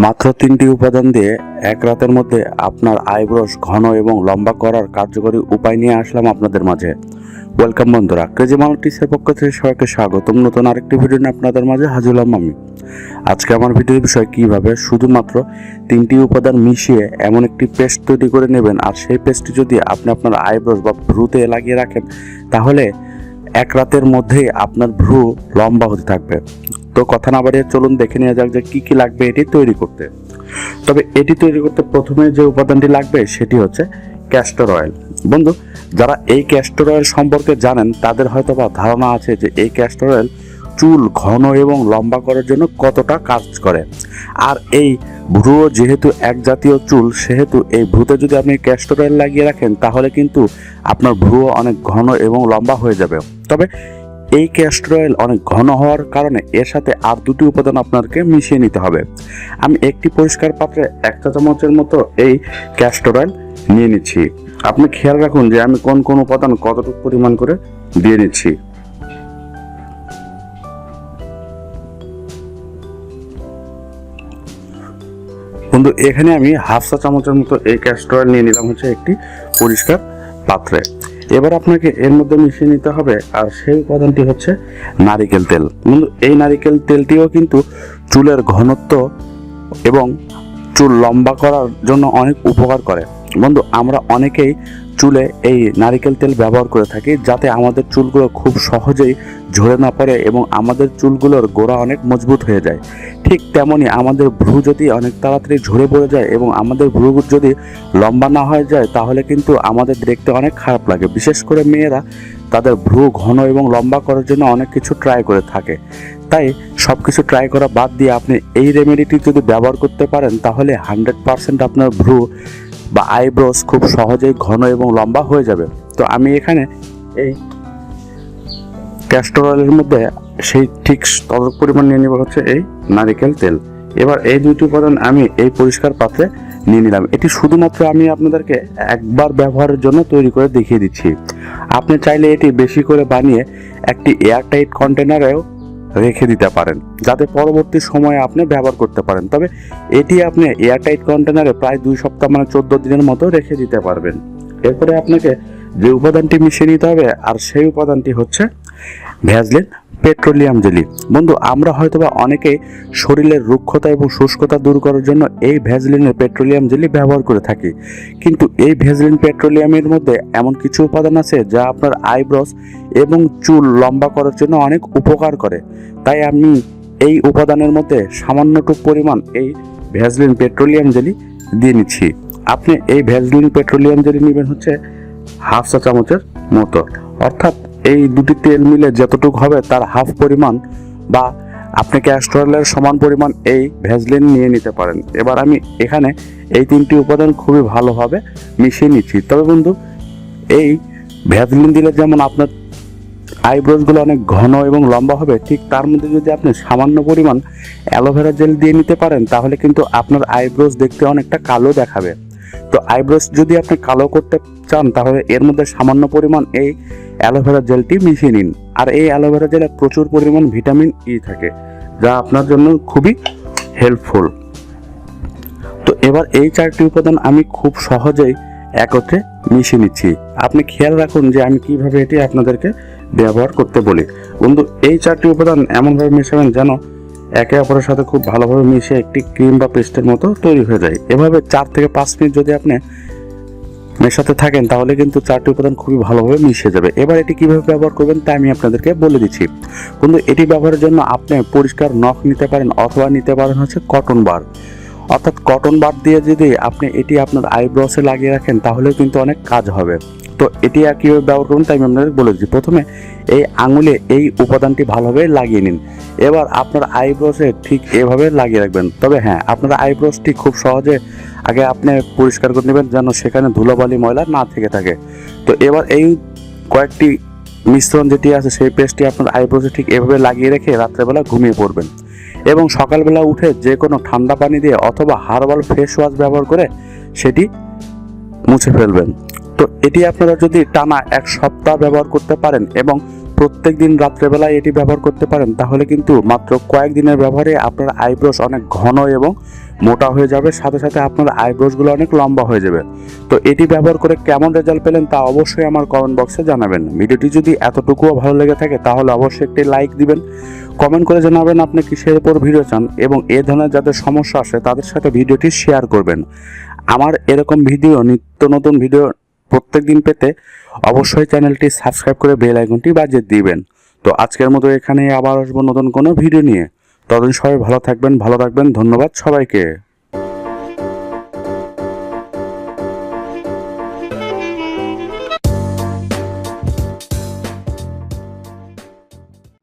মাত্র তিনটি উপাদান দিয়ে এক রাতের মধ্যে আপনার আইব্রোস ঘন এবং লম্বা করার কার্যকরী উপায় নিয়ে আসলাম আপনাদের মাঝে। ওয়েলকাম বন্ধুরা, ক্রেজি মাল্টিসের পক্ষ থেকে সবাইকে স্বাগতম। নতুন আরেকটি ভিডিও নিয়ে আপনাদের মাঝে হাজির হলাম আমি। আজকে আমার ভিডিওর বিষয় কীভাবে শুধুমাত্র তিনটি উপাদান মিশিয়ে এমন একটি পেস্ট তৈরি করে নেবেন, আর সেই পেস্টটি যদি আপনি আপনার আইব্রোস বা ভ্রুতে লাগিয়ে রাখেন, তাহলে এক রাতের মধ্যেই আপনার ভ্রু লম্বা হতে থাকবে। তো কথা না বাড়িয়ে চলুন দেখে নেওয়া যাক যে কি কি লাগবে এটি তৈরি করতে। তবে এটি তৈরি করতে প্রথমে যে উপাদানটি লাগবে সেটি হচ্ছে ক্যাস্টর অয়েল বন্ধু, যারা এই ক্যাস্টর অয়েল সম্পর্কে জানেন, তাদের হয়তো বা ধারণা আছে যে এই ক্যাস্টর অয়েল চুল ঘন এবং লম্বা করার জন্য কতটা কাজ করে। আর এই ভ্রুও যেহেতু এক জাতীয় চুল, সেহেতু এই ভ্রুতে যদি আপনি ক্যাস্টর অয়েল লাগিয়ে রাখেন, তাহলে কিন্তু আপনার ভ্রুও অনেক ঘন এবং লম্বা হয়ে যাবে। তবে এই ক্যাস্টর অয়েল অনেক ঘন হওয়ার কারণে এর সাথে আর দুটি উপাদান আপনাকে মিশিয়ে নিতে হবে। আমি একটি পরিষ্কার পাত্রে এক চা চামচের মতো এই ক্যাস্টর অয়েল নিয়ে নিচ্ছি। আপনি খেয়াল রাখুন যে আমি কোন কোন উপাদান কতটুকু পরিমাণ করে দিয়ে নিচ্ছি। বন্ধু, এখানে আমি হাফ চা চামচের মতো এই ক্যাস্টর অয়েল নিয়ে নিলাম হচ্ছে একটি পরিষ্কার পাত্রে। এবার আপনাকে এর মধ্যে মিশিয়ে নিতে হবে আর সেই উপাদানটি হচ্ছে নারিকেল তেল। বন্ধু, এই নারিকেল তেলটিও কিন্তু চুলের ঘনত্ব এবং চুল লম্বা করার জন্য অনেক উপকার করে। বন্ধু, আমরা অনেকেই চুলে এই নারিকেল তেল ব্যবহার করে থাকি যাতে আমাদের চুলগুলো খুব সহজেই ঝরে না পড়ে এবং আমাদের চুলগুলোর গোড়া অনেক মজবুত হয়ে যায়। ঠিক তেমনই আমাদের ভ্রু যদি অনেক তাড়াতাড়ি ঝরে পড়ে যায় এবং আমাদের ভ্রু যদি লম্বা না হয়ে যায়, তাহলে কিন্তু আমাদের দেখতে অনেক খারাপ লাগে। বিশেষ করে মেয়েরা তাদের ভ্রু ঘন এবং লম্বা করার জন্য অনেক কিছু ট্রাই করে থাকে। তাই সব কিছু ট্রাই করা বাদ দিয়ে আপনি এই রেমেডিটি যদি ব্যবহার করতে পারেন, তাহলে হান্ড্রেড পারসেন্ট আপনার ভ্রু বা আইব্রোস খুব সহজেই ঘন এবং লম্বা হয়ে যাবে। তো আমি এখানে এই ক্যাস্টর অয়েলের মধ্যে সেই ঠিক ততটুকু পরিমাণ নিয়ে নেব হচ্ছে এই নারিকেল তেল। এবার এই দুটি উপাদান আমি এই পরিষ্কার পাত্রে নিয়ে নিলাম। এটি শুধুমাত্র আমি আপনাদেরকে একবার ব্যবহারের জন্য তৈরি করে দেখিয়ে দিচ্ছি। আপনি চাইলে এটি বেশি করে বানিয়ে একটি এয়ারটাইট কন্টেনারেও রেখে দিতে পারেন, যাতে পরবর্তী সময়ে আপনি ব্যবহার করতে পারেন। তবে এটি আপনি এয়ারটাইট কন্টেনারে প্রায় দুই সপ্তাহ মানে চোদ্দ দিনের মতো রেখে দিতে পারবেন। এরপরে আপনাকে যে উপাদানটি মিশিয়ে নিতে হবে, আর সেই উপাদানটি হচ্ছে ভ্যাজলিন পেট্রোলিয়াম জেলি। বন্ধু, আমরা হয়তোবা অনেকেই শরীরের রুক্ষতা এবং শুষ্কতা দূর করার জন্য এই ভ্যাজলিনের পেট্রোলিয়াম জেলি ব্যবহার করে থাকি। কিন্তু এই ভ্যাজলিন পেট্রোলিয়ামের মধ্যে এমন কিছু উপাদান আছে যা আপনার আইব্রস এবং চুল লম্বা করার জন্য অনেক উপকার করে। তাই আমি এই উপাদানের মধ্যে সামান্যটুক পরিমাণ এই ভ্যাজলিন পেট্রোলিয়াম জেলি দিয়ে নিচ্ছি। আপনি এই ভ্যাজলিন পেট্রোলিয়াম জেলি নেবেন হচ্ছে হাফ চা চামচের মতো। এই দুটি তেল মিলে যতটুকু হবে তার হাফ পরিমাণ বা আপনি ক্যাস্ট্রলের সমান পরিমাণ এই ভ্যাজলিন নিয়ে নিতে পারেন। এবার আমি এখানে এই তিনটি উপাদান খুবই ভালোভাবে মিশিয়ে নিচ্ছি। তবে বন্ধু, এই ভ্যাজলিন দিলে যেমন আপনার আইব্রোসগুলো অনেক ঘন এবং লম্বা হবে, ঠিক তার মধ্যে যদি আপনি সামান্য পরিমাণ অ্যালোভেরা জেল দিয়ে নিতে পারেন, তাহলে কিন্তু আপনার আইব্রোস দেখতে অনেকটা কালো দেখাবে। তো আইব্রোস যদি আপনি কালো করতে চান, তাহলে এর মধ্যে সামান্য পরিমাণ এই অ্যালোভেরা জেলটি মিশিয়ে নিন। আর এই অ্যালোভেরা জেলে প্রচুর পরিমাণ ভিটামিন ই থাকে, যা আপনার জন্য খুবই হেল্পফুল। তো এবার এই চারটি উপাদান আমি খুব সহজেই একত্রে মিশিয়ে নিচ্ছি। আপনি খেয়াল রাখুন যে আমি কীভাবে এটি আপনাদেরকে ব্যবহার করতে বলি। বন্ধু, এই চারটি উপাদান এমনভাবে মেশাবেন যেন একে অপরের সাথে খুব ভালোভাবে মিশে একটি ক্রিম বা পেস্টের মতো তৈরি হয়ে যায়। এভাবে চার থেকে পাঁচ মিনিট যদি আপনি মেশাতে থাকেন, তাহলে কিন্তু চারটি উপাদান খুবই ভালোভাবে মিশে যাবে। এবার এটি কীভাবে ব্যবহার করবেন তা আমি আপনাদেরকে বলে দিচ্ছি। কিন্তু এটি ব্যবহারের জন্য আপনি পরিষ্কার নখ নিতে পারেন অথবা নিতে পারেন হচ্ছে কটন বার। অর্থাৎ কটন বার দিয়ে যদি আপনি এটি আপনার আইব্রসে লাগিয়ে রাখেন, তাহলেও কিন্তু অনেক কাজ হবে। তো এটি আর কীভাবে ব্যবহার করবেন তাই আমি আপনাদের বলে দিচ্ছি। প্রথমে এই আঙুলে এই উপাদানটি ভালোভাবে লাগিয়ে নিন। এবার আপনার আইব্রোসে ঠিক এভাবে লাগিয়ে রাখবেন। তবে হ্যাঁ আপনার আইব্রোসটি খুব সহজে আগে আপনি পরিষ্কার করে নেবেন যেন সেখানে ধুলোবালি ময়লা না থেকে থাকে। তো এবার এই কয়েকটি মিশ্রণ যেটি আছে, সেই পেস্টটি আপনার আইব্রোসে ঠিক এভাবে লাগিয়ে রেখে রাত্রেবেলা ঘুমিয়ে পড়বেন। এবং সকালবেলা উঠে যে কোনো ঠান্ডা পানি দিয়ে অথবা হার্বাল ফেস ওয়াশ ব্যবহার করে সেটি মুছে ফেলবেন। তো এটি আপনারা যদি টানা এক সপ্তাহ ব্যবহার করতে পারেন এবং প্রত্যেক দিন রাত্রেবেলায় এটি ব্যবহার করতে পারেন, তাহলে কিন্তু মাত্র কয়েকদিনের ব্যবহারে আপনার আইব্রোস অনেক ঘন এবং মোটা হয়ে যাবে, সাথে সাথে আপনার আইব্রোসগুলো অনেক লম্বা হয়ে যাবে। তো এটি ব্যবহার করে কেমন রেজাল্ট পেলেন তা অবশ্যই আমার কমেন্ট বক্সে জানাবেন। ভিডিওটি যদি এতটুকুও ভালো লেগে থাকে, তাহলে অবশ্যই একটি লাইক দিবেন, কমেন্ট করে জানাবেন আপনি কিসের উপর ভিডিও চান এবং এ ধরনের যাদের সমস্যা আসে, তাদের সাথে ভিডিওটি শেয়ার করবেন। আমার এরকম ভিডিও, নিত্য নতুন ভিডিও প্রত্যেক দিন পেতে অবশ্যই চ্যানেলটি সাবস্ক্রাইব করে বেল আইকনটি বাজিয়ে দিবেন। তো আজকের মতো এখানে আবার আসব নতুন কোনো ভিডিও নিয়ে। ততদিন সবাই ভালো থাকবেন ভালো থাকবেন, ধন্যবাদ সবাইকে।